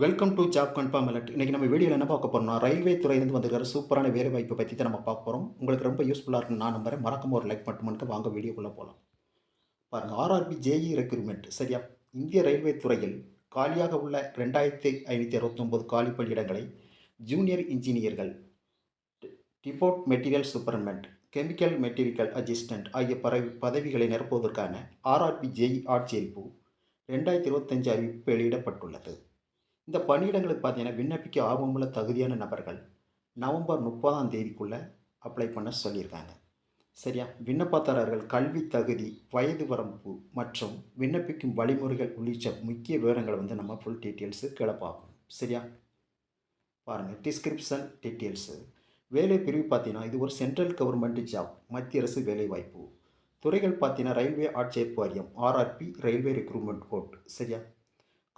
Welcome to job confirm alert இன்றைக்கி நம்ம வீடியோவில் என்ன பார்க்க போகிறோம்னா ரயில்வே துறையிலேருந்து வந்திருக்கிற சூப்பரான வேலை வாய்ப்பை பற்றி தான் நம்ம பார்க்க போகிறோம் உங்களுக்கு ரொம்ப யூஸ்ஃபுல்லாக இருக்குன்னு நான் நம்புறேன். மறக்காம ஒரு லைக் மட்டும் பண்ணிட்டு வாங்க வீடியோக்குள்ளே போகலாம் பாருங்கள் ஆர்ஆர்பி ஜேஇ ரெக்ரூட்மெண்ட் சரியா? இந்திய ரயில்வே துறையில் காலியாக உள்ள ரெண்டாயிரத்தி ஐநூற்றி அறுபத்தொம்போது காலி பணியிடங்களை junior இன்ஜினியர்கள் depot material superintendent chemical material assistant ஆகிய பறவை பதவிகளை நிரப்புவதற்கான ஆர்ஆர்பி ஜேஇ ஆட்சேர்ப்பு ரெண்டாயிரத்தி இருபத்தஞ்சு அறிவிப்பு வெளியிடப்பட்டுள்ளது இந்த பணியிடங்களுக்கு பார்த்தீங்கன்னா விண்ணப்பிக்க ஆர்வமுள்ள தகுதியான நபர்கள் நவம்பர் முப்பதாம் தேதிக்குள்ளே அப்ளை பண்ண சொல்லியிருக்காங்க. சரியா? விண்ணப்பதாரர்கள் கல்வி தகுதி வயது வரம்பு மற்றும் விண்ணப்பிக்கும் வழிமுறைகள் உள்ளிட்ட முக்கிய விவரங்களை வந்து நம்ம ஃபுல் டீட்டெயில்ஸு கிளப்பாகும் சரியா? பாருங்கள் டிஸ்கிரிப்ஷன் டீட்டெயில்ஸு வேலை பிரிவு பார்த்தீங்கன்னா இது ஒரு சென்ட்ரல் கவர்மெண்ட் ஜாப் மத்திய அரசு வேலைவாய்ப்பு துறைகள் பார்த்தீங்கன்னா ரயில்வே ஆட்சேர்ப்பு வாரியம் ஆர்ஆர்பி ரயில்வே ரெக்ரூட்மெண்ட் போர்ட் சரியா?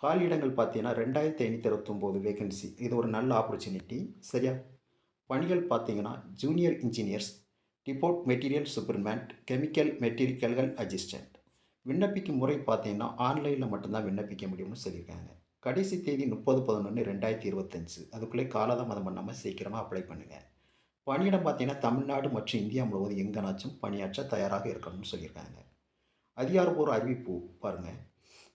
காலியிடங்கள் பார்த்தீங்கன்னா ரெண்டாயிரத்தி ஐநூற்றி அறுபத்தொம்போது வேகன்சி இது ஒரு நல்ல ஆப்பர்ச்சுனிட்டி சரியா? பணிகள் பார்த்தீங்கன்னா ஜூனியர் இன்ஜினியர்ஸ் டிபோர்ட் மெட்டீரியல் சூப்பர்மேன் கெமிக்கல் மெட்டீரியல்கள் அசிஸ்டன்ட் விண்ணப்பிக்கும் முறை பார்த்தீங்கன்னா ஆன்லைனில் மட்டும்தான் விண்ணப்பிக்க முடியும்னு சொல்லியிருக்காங்க. கடைசி தேதி முப்பது பதினொன்று ரெண்டாயிரத்தி இருபத்தஞ்சு. அதுக்குள்ளே காலதாமதம் பண்ணாமல் சீக்கிரமாக அப்ளை பண்ணுங்கள் பணியிடம் பார்த்தீங்கன்னா தமிழ்நாடு மற்றும் இந்தியா முழுவதும் எங்கனாச்சும் பணியாற்ற தயாராக இருக்கணும்னு சொல்லியிருக்காங்க. அதிகாரப்பூர்வ அறிவிப்பு பாருங்கள்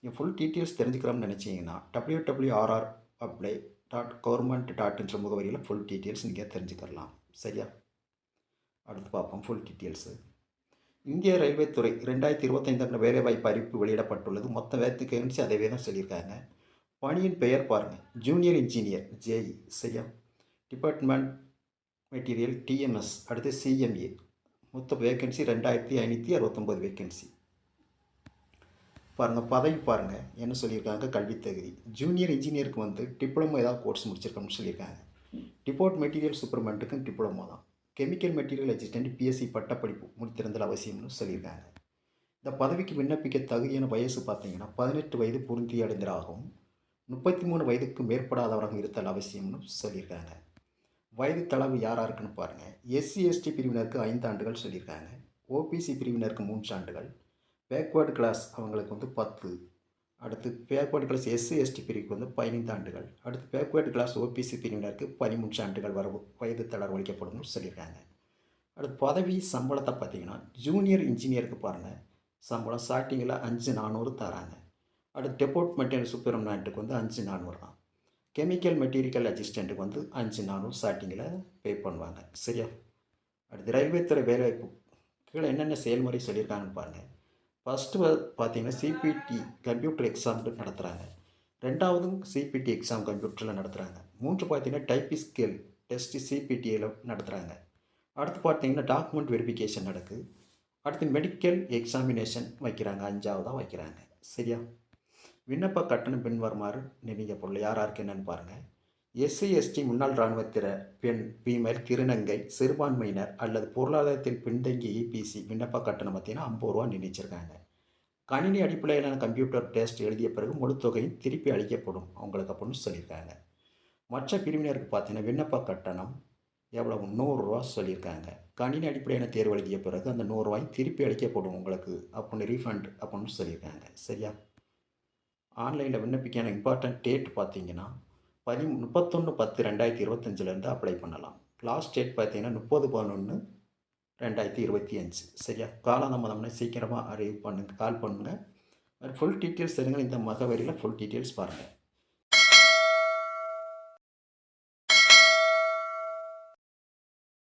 நீங்கள் ஃபுல் டீட்டெயில்ஸ் தெரிஞ்சுக்கிறோம்னு நினச்சிங்கன்னா W W RR apply dot government டாட்ன்ற முகவரியில் ஃபுல் டீட்டெயில்ஸ் நீங்கள் தெரிஞ்சுக்கலாம் சரியா? அடுத்து பார்ப்போம் ஃபுல் டீட்டெயில்ஸு இந்திய ரயில்வே துறை ரெண்டாயிரத்தி இருபத்தைந்தாண்டு வேலைவாய்ப்பு அறிவிப்பு வெளியிடப்பட்டுள்ளது. மொத்த வேத்துக்கு அதே தான் சொல்லியிருக்காங்க. பணியின் பெயர் பாருங்கள் ஜூனியர் இன்ஜினியர் ஜேஇ சரியா? டிபார்ட்மெண்ட் மெட்டீரியல் டிஎம்எஸ் அடுத்து சிஎம்ஏ மொத்த வேக்கன்சி ரெண்டாயிரத்தி ஐநூற்றி அறுபத்தொம்போது வேக்கன்சி பாருங்கள் பதவி பாருங்கள் என்ன சொல்லியிருக்காங்க? கல்வி தகுதி. ஜூனியர் இன்ஜினியருக்கு வந்து டிப்ளமோ ஏதாவது கோர்ஸ் முடிச்சிருக்கோம்னு சொல்லியிருக்காங்க. டிபோர்ட் மெட்டீரியல் சூப்பர்மெண்ட்டுக்கும் டிப்ளமோ தான். கெமிக்கல் மெட்டீரியல் அசிஸ்டன்ட் பிஎஸ்சி பட்டப்படிப்பு முடித்திருந்தல் அவசியம்னு சொல்லியிருக்காங்க. இந்த பதவிக்கு விண்ணப்பிக்க தகுதியான வயசு பார்த்தீங்கன்னா பதினெட்டு வயது பொருந்தி அடைந்தராகவும் முப்பத்தி மூணு வயதுக்கு மேற்படாதவராகவும் இருத்தல் அவசியம்னு சொல்லியிருக்காங்க. வயது தளவு யாராக இருக்குன்னு பாருங்கள் எஸ்சி எஸ்டி பிரிவினருக்கு ஐந்து ஆண்டுகள் சொல்லியிருக்காங்க. ஓபிசி பிரிவினருக்கு மூன்று ஆண்டுகள். பேக்வேர்டு கிளாஸ் அவங்களுக்கு வந்து பத்து. அடுத்து பேக்வேர்டு கிளாஸ் எஸ்சி எஸ்டி பிரிவுக்கு வந்து பதினைந்து ஆண்டுகள். அடுத்து பேக்வேர்டு கிளாஸ் ஓபிசி பிரிவினருக்கு பதிமூன்று ஆண்டுகள் வரவு. வயது தளர் ஒழிக்கப்படும் சொல்லியிருக்காங்க. அடுத்து பதவி சம்பளத்தை பார்த்தீங்கன்னா ஜூனியர் இன்ஜினியருக்கு பாருங்கள் சம்பளம் ஸ்டார்டிங்கில் அஞ்சு நானூறு தராங்க. அடுத்து டெபோர்ட் மெட்டீரியல் சூப்பர்மேண்ட்டுக்கு வந்து அஞ்சு நானூறு தான். கெமிக்கல் மெட்டீரியல் அசிஸ்டண்ட்டுக்கு வந்து அஞ்சு நானூறு ஸ்டார்டிங்கில் பே பண்ணுவாங்க. சரியா? அடுத்து ரயில்வே துறை வேலைவாய்ப்பு கீழே என்னென்ன செயல்முறை சொல்லியிருக்காங்கன்னு பாருங்கள் ஃபஸ்ட்டு பார்த்தீங்கன்னா சிபிடி கம்ப்யூட்டர் எக்ஸாம் நடத்துகிறாங்க ரெண்டாவதும் சிபிடி எக்ஸாம் கம்ப்யூட்டரில் நடத்துகிறாங்க மூன்று பார்த்தீங்கன்னா டைப்பி ஸ்கேல் டெஸ்ட்டு சிபிடியில் நடத்துகிறாங்க அடுத்து பார்த்தீங்கன்னா டாக்குமெண்ட் வெரிஃபிகேஷன் நடக்குது அடுத்து மெடிக்கல் எக்ஸாமினேஷன் வைக்கிறாங்க. அஞ்சாவதாக வைக்கிறாங்க. சரியா? விண்ணப்ப கட்டணம் பின்வருமாறு நிர்ணயிக்கப்படல யார் யாருக்கு என்னென்னு பாருங்கள் எஸ்சி எஸ்டி முன்னாள் இராணுவத்திற பெண் ஃபீமேல் திருநங்கை சிறுபான்மையினர் அல்லது பொருளாதாரத்தில் பின்தங்கிய இபிசி விண்ணப்ப கட்டணம் பார்த்தீங்கன்னா ஐம்பது ரூபா நிர்ணயிச்சிருக்காங்க. கணினி அடிப்படையிலான கம்ப்யூட்டர் டெஸ்ட் எழுதிய பிறகு முழு தொகையும் திருப்பி அளிக்கப்படும் அவங்களுக்கு அப்படின்னு சொல்லியிருக்காங்க. மற்ற பிரிவினருக்கு பார்த்தீங்கன்னா விண்ணப்ப கட்டணம் எவ்வளவு? நூறுரூவா சொல்லியிருக்காங்க. கணினி அடிப்படையான தேர்வு எழுதிய பிறகு அந்த நூறுரூவாய் திருப்பி அளிக்கப்படும் உங்களுக்கு அப்படின்னு ரீஃபண்ட் அப்படின்னு சொல்லியிருக்காங்க. சரியா? ஆன்லைனில் விண்ணப்பிக்கான இம்பார்ட்டன்ட் டேட் பார்த்தீங்கன்னா பதி முப்பத்தொன்று பத்து ரெண்டாயிரத்தி இருபத்தஞ்சிலேருந்து அப்ளை பண்ணலாம். லாஸ்ட் டேட் பார்த்தீங்கன்னா முப்பது பதினொன்று ரெண்டாயிரத்தி இருபத்தி அஞ்சு. சரியா? காலதாமதம்னா சீக்கிரமாக அறிவு பண்ணுங்க கால் பண்ணுங்கள் ஃபுல் டீட்டெயில்ஸ் தெரிஞ்சுங்க இந்த முகவரியில் ஃபுல் டீட்டெயில்ஸ் பாருங்கள்